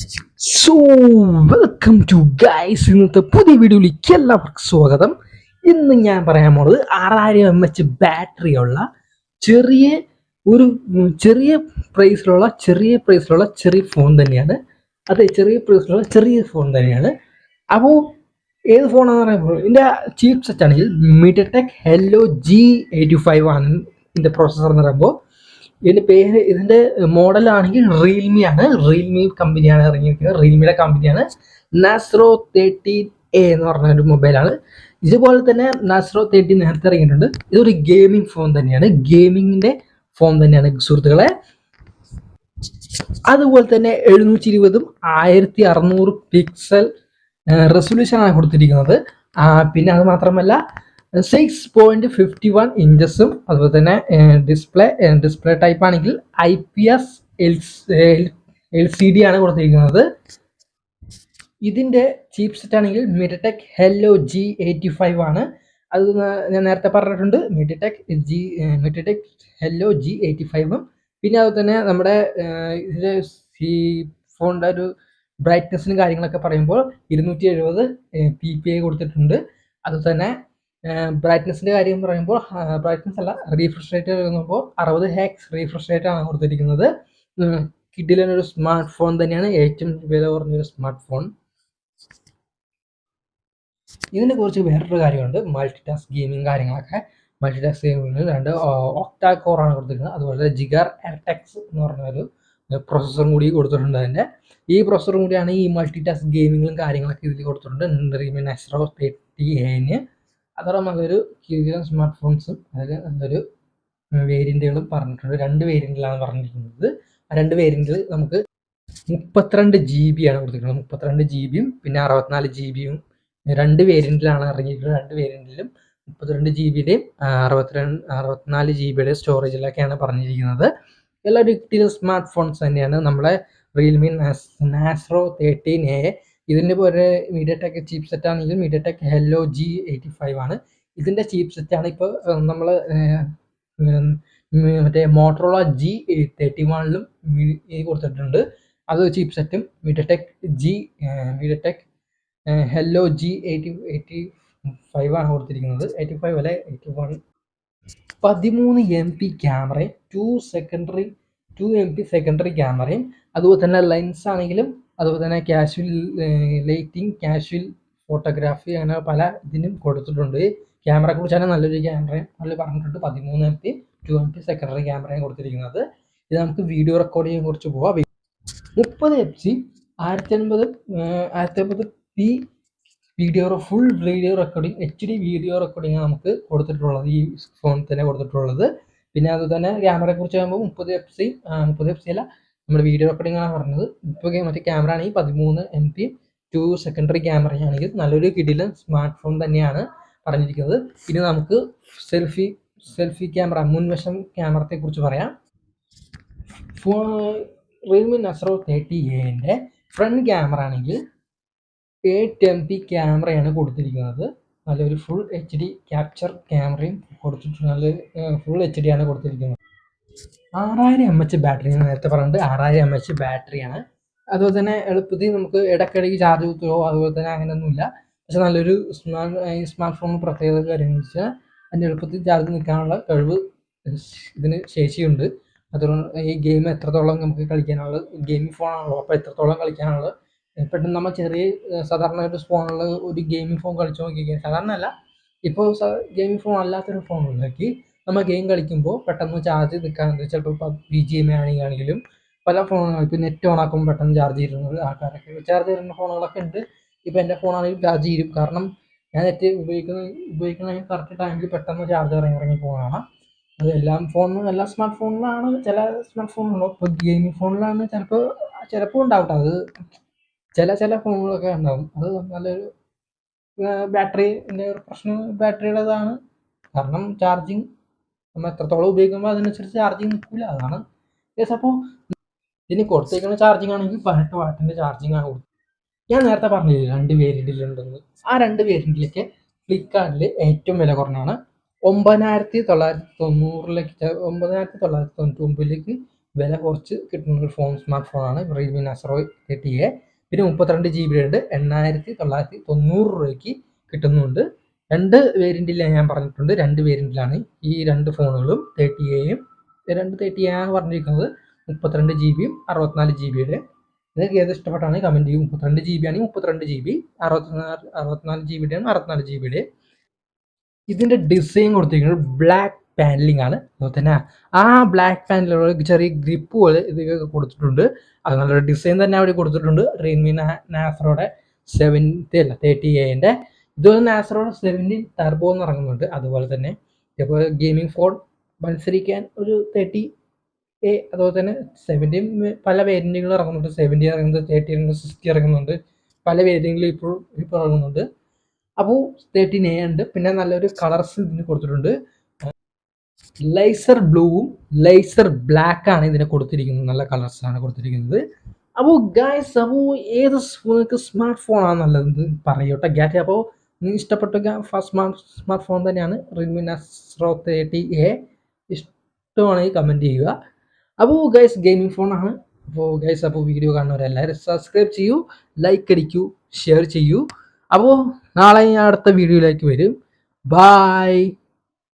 So welcome to guys ഇന്നത്തെ പുതിയ വീഡിയോയിലേക്ക് എല്ലാവർക്കും സ്വാഗതം. ഇന്ന് ഞാൻ പറയാൻ പോണത് ആറായിരം എം എച്ച് ബാറ്ററി ഉള്ള ചെറിയ ഒരു ചെറിയ പ്രൈസിലുള്ള ചെറിയ പ്രൈസിലുള്ള ചെറിയ ഫോൺ തന്നെയാണ്. അതെ ചെറിയ പ്രൈസിലുള്ള ചെറിയ ഫോൺ തന്നെയാണ്. അപ്പോൾ ഏത് ഫോണാണെന്ന് പറയുമ്പോൾ ഇതിന്റെ ചീപ്പ് സെറ്റ് ആണെങ്കിൽ MediaTek Helio G eighty five ആണ് ഇതിന്റെ പ്രോസസ്സർ എന്ന് പറയുമ്പോൾ. ഇതിന്റെ പേര് ഇതിന്റെ മോഡലാണെങ്കിൽ റിയൽമി ആണ്. റിയൽമി കമ്പനിയാണ് ഇറങ്ങിയിരിക്കുന്നത്. റിയൽമിയുടെ കമ്പനിയാണ് നാസ്രോ തേർട്ടീൻ എ എന്ന് പറഞ്ഞ ഒരു മൊബൈലാണ് ഇതുപോലെ തന്നെ നാസ്രോ തേർട്ടീൻ നേരത്തെ ഇറങ്ങിയിട്ടുണ്ട്. ഇതൊരു ഗെയിമിംഗ് ഫോൺ തന്നെയാണ്. ഗെയിമിങ്ങിന്റെ ഫോൺ തന്നെയാണ് സുഹൃത്തുക്കളെ. അതുപോലെ തന്നെ എഴുന്നൂറ്റി ഇരുപതും ആയിരത്തി അറുന്നൂറ് പിക്സൽ റെസൊല്യൂഷൻ ആണ് കൊടുത്തിരിക്കുന്നത്. പിന്നെ അത് മാത്രമല്ല സിക്സ് പോയിന്റ് ഫിഫ്റ്റി വൺ ഇഞ്ചസും അതുപോലെ തന്നെ ഡിസ്പ്ലേ ഡിസ്പ്ലേ ടൈപ്പ് ആണെങ്കിൽ I P S L C D ആണ് കൊടുത്തിരിക്കുന്നത്. ഇതിന്റെ ചീപ്പ് സെറ്റ് ആണെങ്കിൽ MediaTek Helio G eighty five ആണ്. അത് ഞാൻ നേരത്തെ പറഞ്ഞിട്ടുണ്ട് MediaTek G MediaTek Helio G eighty ഫൈവും പിന്നെ അതുപോലെ തന്നെ നമ്മുടെ ഇതിന്റെ ഈ ഫോണിന്റെ ഒരു ബ്രൈറ്റ്നസ്സിനും കാര്യങ്ങളൊക്കെ പറയുമ്പോൾ ഇരുന്നൂറ്റി എഴുപത് പി പി ഐ കൊടുത്തിട്ടുണ്ട്. അതുപോലെ തന്നെ ബ്രൈറ്റ്നസിന്റെ കാര്യം പറയുമ്പോൾ ബ്രൈറ്റ്നസ് അല്ല റീഫ്രഷ് റേറ്റ് വരുമ്പോൾ അറുപത് ഹാക്സ് റീഫ്രഷ് റേറ്റ് ആണ് കൊടുത്തിരിക്കുന്നത്. കിഡിലൊരു സ്മാർട്ട് ഫോൺ തന്നെയാണ് ഏറ്റവും വില കുറഞ്ഞൊരു സ്മാർട്ട് ഫോൺ ഇതിനെ കുറിച്ച് വേറൊരു കാര്യമുണ്ട് മൾട്ടി ടാസ്ക് ഗെയിമിങ് കാര്യങ്ങളൊക്കെ. മൾട്ടി ടാസ്ക് ഗെയിമിങ്ങിൽ രണ്ട് ഒക്ടാ ആണ് കൊടുത്തിരിക്കുന്നത്. അതുപോലെ ജിഗർ എർടെക്സ് എന്ന് പറഞ്ഞ ഒരു പ്രോസസ്സറും കൂടി കൊടുത്തിട്ടുണ്ട് അതിന്റെ. ഈ പ്രൊസസ്സറും കൂടിയാണ് ഈ മൾട്ടി ടാസ്ക് ഗെയിമിങ്ങിലും കാര്യങ്ങളൊക്കെ ഇതിൽ കൊടുത്തിട്ടുണ്ട്. റീമി നെസ്റോ തേർട്ടി എന് അതോടെ നല്ലൊരു കിഴിലൻ സ്മാർട്ട് ഫോൺസും അതിൽ നല്ലൊരു വേരിയന്റുകളും പറഞ്ഞിട്ടുണ്ട്. രണ്ട് വേരിയന്റിലാണ് പറഞ്ഞിരിക്കുന്നത്. ആ രണ്ട് വേരിയന്റിൽ നമുക്ക് മുപ്പത്തിരണ്ട് ജി ബി ആണ് കൊടുത്തിരിക്കുന്നത്. മുപ്പത്തിരണ്ട് ജി ബിയും പിന്നെ അറുപത്തിനാല് ജി ബിയും രണ്ട് വേരിയന്റിലാണ് ഇറങ്ങിയിരിക്കുന്നത്. രണ്ട് വേരിയന്റിലും മുപ്പത്തിരണ്ട് ജി ബിയുടെയും അറുപത്തിരണ്ട് അറുപത്തിനാല് ജി ബിയുടെ സ്റ്റോറേജിലൊക്കെയാണ് പറഞ്ഞിരിക്കുന്നത്. എല്ലാ ഡിജിറ്റൽ സ്മാർട്ട് ഫോൺസ് തന്നെയാണ്. നമ്മളെ റിയൽമി നാസ്രോ തേർട്ടീൻ എ ഇതിന്റെ പോലെ മീഡിയ ടെക് ചീപ്പ് സെറ്റ് ആണെങ്കിൽ MediaTek Helio G eighty five ആണ്. ഇതിന്റെ ചീപ്പ് സെറ്റ് ആണ് ഇപ്പോൾ നമ്മൾ മറ്റേ മോട്ടറോള ജി തേർട്ടി വണ്ണിലും കൊടുത്തിട്ടുണ്ട്. അത് ചീപ്പ് സെറ്റും MediaTek G MediaTek Helio G eighty eighty five ആണ് കൊടുത്തിരിക്കുന്നത്. എയ്റ്റി ഫൈവ് അല്ലെ? എയ്റ്റി വൺ പതിമൂന്ന് എം പി ക്യാമറയും two secondary two M P secondary ക്യാമറയും അതുപോലെ തന്നെ ലെൻസ് ആണെങ്കിലും അതുപോലെ തന്നെ കാഷ്വൽ ലൈറ്റിംഗ് കാഷ്വൽ ഫോട്ടോഗ്രാഫി അങ്ങനെ പല ഇതിനും കൊടുത്തിട്ടുണ്ട്. ക്യാമറയെ കുറിച്ചാണ് നല്ലൊരു ക്യാമറയും നല്ല പറഞ്ഞിട്ടുണ്ട്. പതിമൂന്ന് M P two M P secondary ക്യാമറയും കൊടുത്തിരിക്കുന്നത്. ഇത് നമുക്ക് വീഡിയോ റെക്കോർഡിങ്ങിനെ കുറിച്ച് പോവാം. മുപ്പത് എഫ് സി ആയിരത്തി അൻപത് ആയിരത്തി അൻപത് P video full video recording H D video recording നമുക്ക് കൊടുത്തിട്ടുള്ളത്. ഈ ഫോണിൽ തന്നെ കൊടുത്തിട്ടുള്ളത്. പിന്നെ അതുതന്നെ തന്നെ ക്യാമറയെ കുറിച്ച് പറയുമ്പോൾ മുപ്പത് എഫ് സി മുപ്പത് എഫ് സി അല്ല നമ്മുടെ വീഡിയോ റെക്കോർഡിംഗ് ആണ് പറഞ്ഞത്. ഇപ്പോൾ മറ്റേ ക്യാമറ ആണെങ്കിൽ പതിമൂന്ന് എം പി ടു സെക്കൻഡറി ക്യാമറയാണെങ്കിൽ നല്ലൊരു കിടിലൻ സ്മാർട്ട് ഫോൺ തന്നെയാണ് പറഞ്ഞിരിക്കുന്നത്. ഇനി നമുക്ക് സെൽഫി സെൽഫി ക്യാമറ മുൻവശം ക്യാമറത്തെ കുറിച്ച് പറയാം. ഫോൺ റിയൽമി നസ്രോ തേർട്ടി എന്റെ ഫ്രണ്ട് ക്യാമറ ആണെങ്കിൽ എയ്റ്റ് എം പി ക്യാമറയാണ് കൊടുത്തിരിക്കുന്നത്. നല്ലൊരു ഫുൾ എച്ച് ഡി ക്യാപ്ചർ ക്യാമറയും കൊടുത്തിട്ടുണ്ട്. നല്ല ഫുൾ എച്ച് ഡി ആണ് കൊടുത്തിരിക്കുന്നത്. ആറായിരം എം എച്ച് ബാറ്ററി നേരത്തെ പറഞ്ഞിട്ട് ആറായിരം എം എച്ച് ബാറ്ററിയാണ് അതുപോലെ തന്നെ എളുപ്പത്തിൽ നമുക്ക് ഇടയ്ക്കിടയ്ക്ക് ചാർജ് കുത്തുകയോ അതുപോലെ തന്നെ അങ്ങനെയൊന്നുമില്ല. പക്ഷെ നല്ലൊരു സ്മാർട്ട് സ്മാർട്ട് ഫോൺ പ്രത്യേകത കാര്യം വെച്ചാൽ അതിന്റെ എളുപ്പത്തിൽ ചാർജ് നിൽക്കാനുള്ള കഴിവ് ഇതിന് ശേഷിയുണ്ട്. അതുകൊണ്ട് ഈ ഗെയിം എത്രത്തോളം നമുക്ക് കളിക്കാനുള്ള ഗെയിമിംഗ് ഫോണാണല്ലോ അപ്പോൾ എത്രത്തോളം കളിക്കാനുള്ള പെട്ടെന്ന് നമ്മൾ ചെറിയ സാധാരണ ഒരു ഫോണിൽ ഒരു ഗെയിമിംഗ് ഫോൺ കളിച്ചു നോക്കിക്കഴിഞ്ഞാൽ സാധാരണ അല്ല ഇപ്പോൾ ഗെയിമിംഗ് ഫോൺ അല്ലാത്തൊരു ഫോൺ ഉണ്ടാക്കി നമ്മൾ ഗെയിം കളിക്കുമ്പോൾ പെട്ടെന്ന് ചാർജ് നിൽക്കാൻ ചിലപ്പോൾ ബി ജി എം ആണെങ്കിലും പല ഫോണുകൾ ഇപ്പോൾ നെറ്റ് ഓൺ ആക്കുമ്പോൾ പെട്ടെന്ന് ചാർജ് ചെയ്യുന്ന ആൾക്കാരൊക്കെ ചാർജ് ചെയ്യുന്ന ഫോണുകളൊക്കെ ഉണ്ട്. ഇപ്പോൾ എന്റെ ഫോണാണെങ്കിൽ ചാർജ് ചെയ്യും. കാരണം ഞാൻ നെറ്റ് ഉപയോഗിക്കുന്ന ഉപയോഗിക്കുന്ന കറക്റ്റ് ടൈമിൽ പെട്ടെന്ന് ചാർജ് ഇറങ്ങി ഇറങ്ങി ഫോണാണ് അത് എല്ലാം ഫോണിലും എല്ലാ സ്മാർട്ട് ഫോണിലാണ് ചില സ്മാർട്ട് ഫോണുകളോ ഇപ്പോൾ ഗെയിമിംഗ് ഫോണിലാണ് ചിലപ്പോൾ ചിലപ്പോൾ ഉണ്ടാവട്ടെ. അത് ചില ചില ഫോണുകളൊക്കെ ഉണ്ടാവും. അത് നല്ലൊരു ബാറ്ററിന്റെ ഒരു പ്രശ്നം ബാറ്ററിയുടേതാണ് കാരണം ചാർജിങ് നമ്മൾ എത്രത്തോളം ഉപയോഗിക്കുമ്പോൾ അതിനനുസരിച്ച് ചാർജിങ് നിൽക്കില്ല അതാണ് യെസ് അപ്പോൾ ഇതിന് കൊടുത്തേക്കുന്ന ചാർജിങ് ആണെങ്കിൽ പതിനെട്ട് വാട്ടിന്റെ ചാർജിങ് ആണ് ഞാൻ നേരത്തെ പറഞ്ഞില്ലേ രണ്ട് വേരിയന്റിലുണ്ടെന്ന് ആ രണ്ട് വേരിയന്റിലേക്ക് ഫ്ലിപ്കാർട്ടിൽ ഏറ്റവും വില കുറഞ്ഞാണ് ഒമ്പതിനായിരത്തി തൊള്ളായിരത്തി തൊണ്ണൂറിലേക്ക് ഒമ്പതിനായിരത്തി തൊള്ളായിരത്തി തൊണ്ണൂറ്റി ഒമ്പതിലേക്ക് വില കുറച്ച് കിട്ടുന്ന ഒരു ഫോൺ സ്മാർട്ട് ഫോണാണ് റിയൽമി നസറോ എ പിന്നെ മുപ്പത്തിരണ്ട് ജി ബി ഉണ്ട് എണ്ണായിരത്തി തൊള്ളായിരത്തി തൊണ്ണൂറ് രൂപയ്ക്ക് കിട്ടുന്നുണ്ട്. രണ്ട് വേരിയന്റിൽ ഞാൻ പറഞ്ഞിട്ടുണ്ട്. രണ്ട് വേരിയന്റിലാണ് ഈ രണ്ട് ഫോണുകളും തേർട്ടി എയും രണ്ട് തേർട്ടി എ ആണ് പറഞ്ഞിരിക്കുന്നത് മുപ്പത്തിരണ്ട് ജി ബിയും അറുപത്തിനാല് ജി ബിയുടെ നിങ്ങൾക്ക് ഏത് ഇഷ്ടപ്പെട്ടാണ് കമന്റ് ചെയ്യും. മുപ്പത്തിരണ്ട് ജി ബി ആണെങ്കിൽ മുപ്പത്തിരണ്ട് ജി ബി അറുപത്തിനാല് അറുപത്തിനാല് ജി ബിയുടെ അറുപത്തിനാല് ജി ബിയുടെ ഇതിന്റെ ഡിസൈൻ കൊടുത്തിരിക്കുന്നത് ബ്ലാക്ക് പാനലിംഗ് ആണ്. അതുപോലെ ആ ബ്ലാക്ക് പാനലിലുള്ള ചെറിയ ഗ്രിപ്പ് പോലെ ഇതൊക്കെ കൊടുത്തിട്ടുണ്ട്. അത് നല്ലൊരു ഡിസൈൻ തന്നെ അവിടെ കൊടുത്തിട്ടുണ്ട്. റിയൽമി നാസറോടെ സെവന്റി അല്ല തേർട്ടി എന്റെ ഇതുപോലെ നാസറോടെ സെവന്റീൻ ടർബോ എന്ന് ഇറങ്ങുന്നുണ്ട്. അതുപോലെ തന്നെ ഇപ്പോൾ ഗെയിമിംഗ് ഫോൺ മത്സരിക്കാൻ ഒരു തേർട്ടി എ അതുപോലെ തന്നെ സെവന്റീൻ പല വേരിയന്റുകൾ ഇറങ്ങുന്നുണ്ട്. സെവന്റി ഇറങ്ങുന്നുണ്ട് തേർട്ടി ഇറങ്ങുന്നുണ്ട് സിക്സ്റ്റി ഇറങ്ങുന്നുണ്ട്. പല വേരിയന്റുകളും ഇപ്പോൾ ഇപ്പോൾ ഇറങ്ങുന്നുണ്ട്. അപ്പോൾ തേർട്ടീൻ എ ഉണ്ട്. പിന്നെ നല്ലൊരു കളർസ് ഇതിന് കൊടുത്തിട്ടുണ്ട്. ലൈസർ ബ്ലൂവും ലൈസർ ആണ് ഇതിനെ കൊടുത്തിരിക്കുന്നത്. നല്ല കളേഴ്സ് ആണ് കൊടുത്തിരിക്കുന്നത്. അപ്പോൾ ഗായ്സ് അപ്പോൾ ഏത് നിങ്ങൾക്ക് സ്മാർട്ട് ഫോൺ ആണ് നല്ലത് പറയൂട്ടെ. ഗാറ്റ് അപ്പോൾ നിങ്ങൾ ഇഷ്ടപ്പെട്ട സ്മാർട്ട് സ്മാർട്ട് ഫോൺ തന്നെയാണ്. റിയൽമി നസ്രോ തേർട്ടി എ ഇഷ്ടമാണെങ്കിൽ കമന്റ് ചെയ്യുക. അപ്പോൾ ഗൈസ് ഗെയിമിംഗ് ഫോണാണ് അപ്പോൾ ഗൈസ് അപ്പോൾ വീഡിയോ കാണുന്നവരെല്ലാവരും സബ്സ്ക്രൈബ് ചെയ്യൂ ലൈക്ക് അടിക്കൂ ഷെയർ ചെയ്യൂ. അപ്പോൾ നാളെ ഞാൻ അടുത്ത വീഡിയോയിലേക്ക് വരും. ബായ്